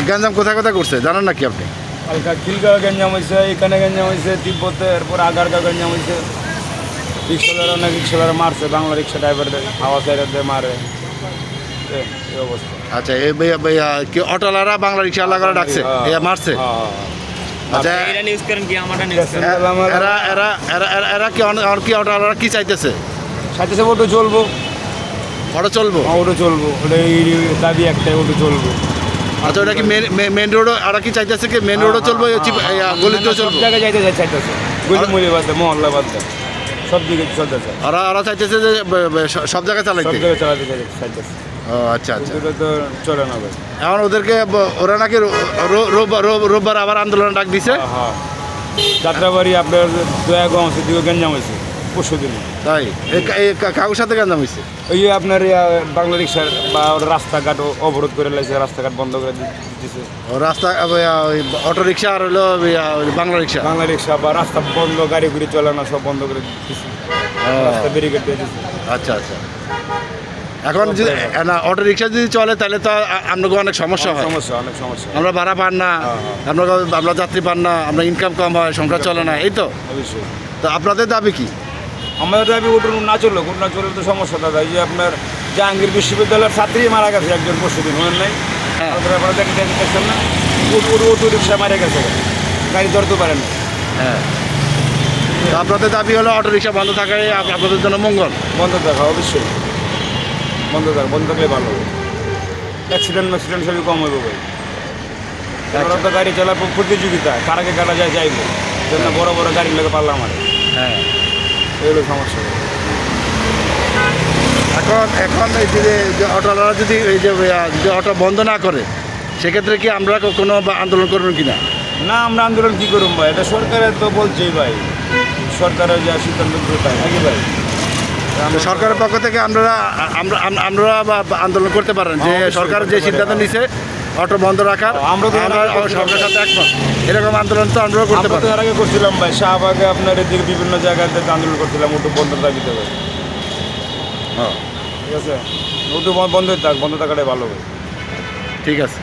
গ্যাঞ্জাম কোথায় কোথায় করছে? জানেন নাকি আপনি? হালকা খিলগাঁও গঞ্জাম হয়েছে এখানে গঞ্জাম হয়েছে তিব্বতে এরপর আগারগাঁও গঞ্জাম হয়েছে। রিক্সাদার অনেক রিক্সাদার মারছে বাংলা রিক্সা ড্রাইভারদের হাওয়া সাইডারদের মারে। এই অবস্থা। আচ্ছা এই ভাইয়া- ভাইয়া কি অটোলারা বাংলা রিক্সা আলাদা ডাকছে? এ মারছে? আচ্ছা নিউজ করেন কি? আমারটা নিউজ এরা এরা এরা এরা- এরা কি আর কি অটোলারা কি চাইতেছে? সাথে ওটা চলবো। অটো চলবো? হ্যাঁ, ওটা চলবো। ওটা এই দাবি একটাই ওটা চলবো। আচ্ছা ওটা কি মেন রোড আর কি চাইতেছে কি? মেন রোডও চলবো এই চিপ- এই, গলিতেও চলবো? জায়গায় যাইতে চাইতেছে। গলি মলি বাদ দেয়, মহল্লা বাদ সব দিকে চলতেছে। ওরা ওরা চাইতেছে যে সব জায়গায় সব জায়গায় চালাতে চাইতেছে। ও আচ্ছা আচ্ছা। তো চলে না এখন ওদেরকে ওরা নাকি রোববার আবার আন্দোলন ডাক দিছে? হ্যাঁ যাত্রাবাড়ি আপনার দয়াগঞ্জ দিকে গঞ্জাম হয়েছে। পরশু দিনে তাই? কাকুর সাথে হয়েছে ওই আপনার বাংলা রিক্সার বা রাস্তাঘাট অবরোধ করে রাস্তাঘাট বন্ধ করে রাস্তা অটো রিক্সা আর হলো বাংলা রিক্সা বাংলা রিক্সা বা রাস্তা বন্ধ গাড়ি গুড়ি চলে না সব বন্ধ করে দিছে। রাস্তা ব্যারিকেড দিয়ে দিছে। আচ্ছা আচ্ছা। এখন যদি না অটো রিক্সা যদি চলে তাহলে তো আপনাকে অনেক সমস্যা হয়। সমস্যা অনেক সমস্যা। আমরা ভাড়া পান না আমরা আমরা যাত্রী পান না আমরা ইনকাম কম হয় সংসার চলে না। এই তো? অবশ্যই। তো আপনাদের দাবি কি? আমাদের দাবি ওটুন না চলল না চললে তো সমস্যা দাদা। এই যে আপনার জাহাঙ্গীর বিশ্ববিদ্যালয়ের ছাত্রী মারা গেছে একজন পরশু দিন মনে নাই? হ্যাঁ। তারপরে আপনারা দেখেন দেখেন দেখছেন না? ওটু ওটু ওটু রিক্সা মারা গেছে। গাড়ি ধরতে পারেন না। হ্যাঁ। আপনাদের দাবি হলো অটো রিক্সা বন্ধ থাকায় আপনাদের জন্য মঙ্গল? বন্ধ থাকা অবশ্যই। বন্ধ থাকা বন্ধ থাকলে ভালো হবে। অ্যাক্সিডেন্ট ম্যাক্সিডেন্ট সবই কম হইব ভাই। এখন তো গাড়ি চলার প্রতিযোগিতা কারাকে কারা যায় যাইবো। জন্য বড় বড় গাড়ি লেগে পারলাম আর হ্যাঁ। এই হলো সমস্যা। এখন এখন এই যে যে অটোওয়ালারা যদি এই যে যদি অটো বন্ধ না করে সেক্ষেত্রে কি আমরা কোনো আন্দোলন করবেন কি না না আমরা আন্দোলন কি করুন ভাই? এটা সরকারের তো বলছেই ভাই। সরকারের যা সিদ্ধান্ত তাই নাকি ভাই? সরকারের পক্ষ থেকে আমরা আমরা আমরা আন্দোলন করতে পারেন। যে সরকার যে সিদ্ধান্ত। নিছে অটো বন্ধ রাখার আমরা সরকারের সাথে একমত। এরকম আন্দোলন তো আমরাও করতে পারি আগে করছিলাম ভাই। শাহবাগে আপনার এদিকে বিভিন্ন জায়গাতে আন্দোলন করছিলাম অটো বন্ধ দাবিতে ভাই হ্যাঁ, ঠিক আছে? ওটু বন্ধ থাক বন্ধ থাকাটাই ভালো ভাই। ঠিক আছে।